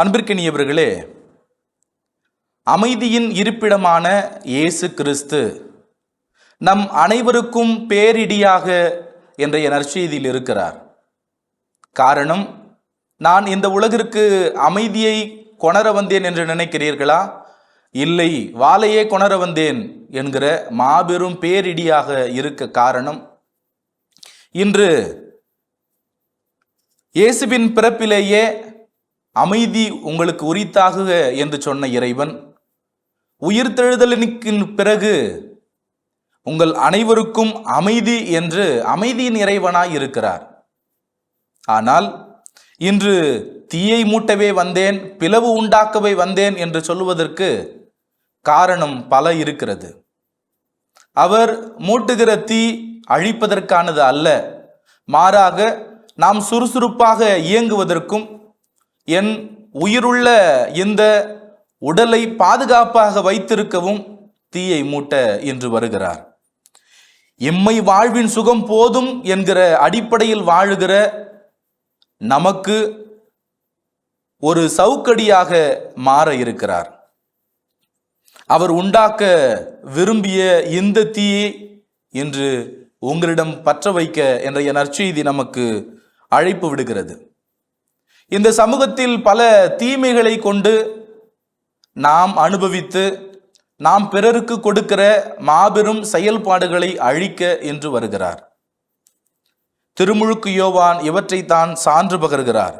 அன்பிற்கினியவர்களே அமைதியின் இருப்பிடமான இயேசு கிறிஸ்து நம் அனைவருக்கும் பேரிடியாக என்ற நற்செய்தியில் இருக்கிறார். காரணம் நான் இந்த உலகிற்கு அமைதியை கொணர வந்தேன் என்று நினைக்கிறீர்களா? இல்லை வாழையே கொணர வந்தேன் என்கிற மாபெரும் பேரிடியாக இருக்க காரணம் இன்று இயேசுவின் பிறப்பிலேயே அமைதி உங்களுக்கு உரித்தாகுக என்று சொன்ன இறைவன் உயிர்த்தெழுதலின் பிறகு உங்கள் அனைவருக்கும் அமைதி என்று அமைதியின் இறைவனாய் இருக்கிறார். ஆனால் இன்று தீயை மூட்டவே வந்தேன் பிளவு உண்டாக்கவே வந்தேன் என்று சொல்வதற்கு காரணம் பல இருக்கிறது. அவர் மூட்டுகிற தீ அழிப்பதற்கானது அல்ல மாறாக நாம் சுறுசுறுப்பாக இயங்குவதற்கும் என் உயிருள்ள இந்த உடலை பாதுகாப்பாக வைத்திருக்கவும் தீயை மூட்ட என்று வருகிறார். எம்மை வாழ்வின் சுகம் போதும் என்கிற அடிப்படையில் வாழுகிற நமக்கு ஒரு சவுக்கடியாக மாற இருக்கிறார். அவர் உண்டாக்க விரும்பிய இந்த தீயை இன்று உங்களிடம் பற்ற வைக்க என்ற நற்செய்தி நமக்கு அழைப்பு விடுகிறது. இந்த சமூகத்தில் பல தீமைகளை கொண்டு நாம் அனுபவித்து நாம் பிறருக்கு கொடுக்கிற மாபெரும் செயல்பாடுகளை அழிக்க என்று வருகிறார். திருமுழுக்கு யோவான் இவற்றை தான் சான்று பகர்கிறார்.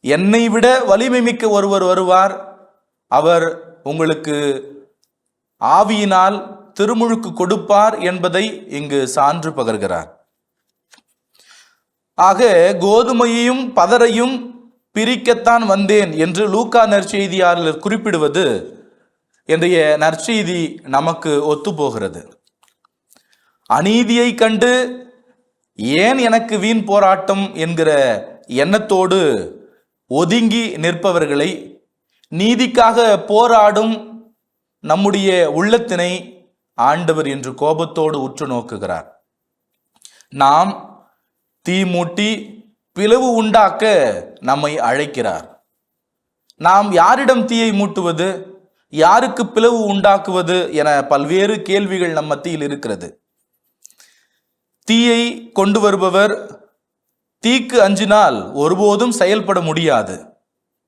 என்னை விட வலிமை மிக்க ஒருவர் வருவார். அவர் உங்களுக்கு ஆவியினால் திருமுழுக்கு கொடுப்பார் என்பதை இங்கு சான்று பகர்கிறார். ஆக கோதுமையையும் பதரையும் பிரிக்கத்தான் வந்தேன் என்று லூக்கா நற்செய்தியாளர் குறிப்பிடுவது இன்றைய நற்செய்தி நமக்கு ஒத்துப்போகிறது. அநீதியை கண்டு ஏன் எனக்கு வீண் போராட்டம் என்கிற எண்ணத்தோடு ஒதுங்கி நிற்பவர்களை நீதிக்காக போராடும் நம்முடைய உள்ளத்தினை ஆண்டவர் என்று கோபத்தோடு உற்று நோக்குகிறார். நாம் தீ மூட்டி பிளவு உண்டாக்க நம்மை அழைக்கிறார். நாம் யாரிடம் தீயை மூட்டுவது யாருக்கு பிளவு உண்டாக்குவது என பல்வேறு கேள்விகள் நம் மத்தியில் இருக்கிறது. தீயை கொண்டு வருபவர் தீக்கு அஞ்சினால் ஒருபோதும் செயல்பட முடியாது.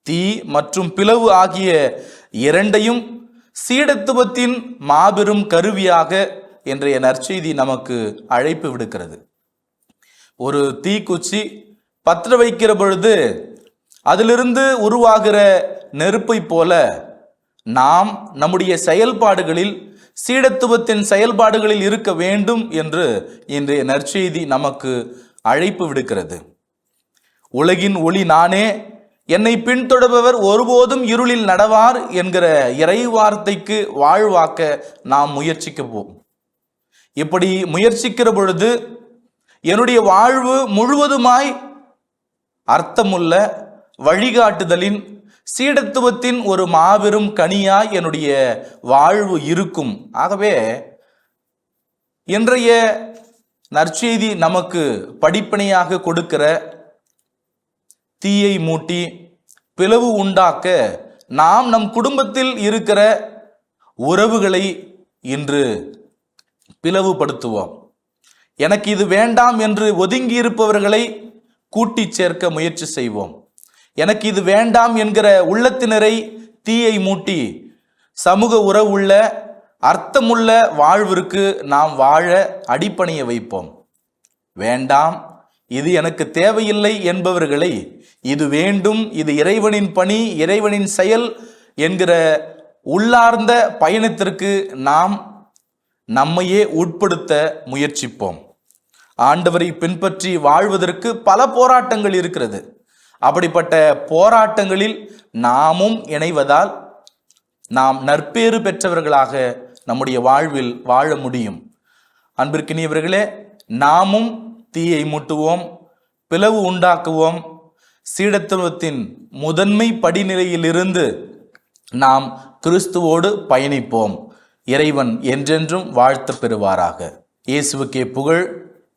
தீ மற்றும் பிளவு ஆகிய இரண்டையும் சீடத்துவத்தின் மாபெரும் கருவியாக இன்றைய நற்செய்தி நமக்கு அழைப்பு விடுக்கிறது. ஒரு தீக்குச்சி பற்ற வைக்கிற பொழுது அதிலிருந்து உருவாகிற நெருப்பை போல நாம் நம்முடைய செயல்பாடுகளில் சீடத்துவத்தின் செயல்பாடுகளில் இருக்க வேண்டும் என்று இன்றைய நற்செய்தி நமக்கு அழைப்பு விடுக்கிறது. உலகின் ஒளி நானே என்னை பின்தொடர்பவர் ஒருபோதும் இருளில் நடவார் என்கிற இறை வார்த்தைக்கு வாழ்வாக்க நாம் முயற்சிக்கப்போம். இப்படி முயற்சிக்கிற பொழுது என்னுடைய வாழ்வு முழுவதுமாய் அர்த்தமுள்ள வழிகாட்டுதலின் சீடத்துவத்தின் ஒரு மாபெரும் கனியாய் என்னுடைய வாழ்வு இருக்கும். ஆகவே இன்றைய நற்செய்தி நமக்கு படிப்பனையாக கொடுக்கிற தீயை மூட்டி பிளவு உண்டாக்க நாம் நம் குடும்பத்தில் இருக்கிற உறவுகளை இன்று பிளவுபடுத்துவோம். எனக்கு இது வேண்டாம் என்று ஒதுங்கி இருப்பவர்களை கூட்டி சேர்க்க முயற்சி செய்வோம். எனக்கு இது வேண்டாம் என்கிற உள்ளத்தினரை தீயை மூட்டி சமூக உறவுள்ள அர்த்தமுள்ள வாழ்விற்கு நாம் வாழ அடிப்பணிய வைப்போம். வேண்டாம் இது எனக்கு தேவையில்லை என்பவர்களை இது வேண்டும் இது இறைவனின் பணி இறைவனின் செயல் என்கிற உள்ளார்ந்த பயணத்திற்கு நாம் நம்மையே உட்படுத்த முயற்சிப்போம். ஆண்டவரை பின்பற்றி வாழ்வதற்கு பல போராட்டங்கள் இருக்கிறது. அப்படிப்பட்ட போராட்டங்களில் நாமும் இணைவதால் நாம் நற்பேறு பெற்றவர்களாக நம்முடைய வாழ்வில் வாழ முடியும். அன்பிற்கினியவர்களே நாமும் தீயை மூட்டுவோம் பிளவு உண்டாக்குவோம். சீடத்துவத்தின் முதன்மை படிநிலையிலிருந்து நாம் கிறிஸ்துவோடு பயணிப்போம். இறைவன் என்றென்றும் வாழ்த்து பெறுவாராக. இயேசுவுக்கே புகழ்.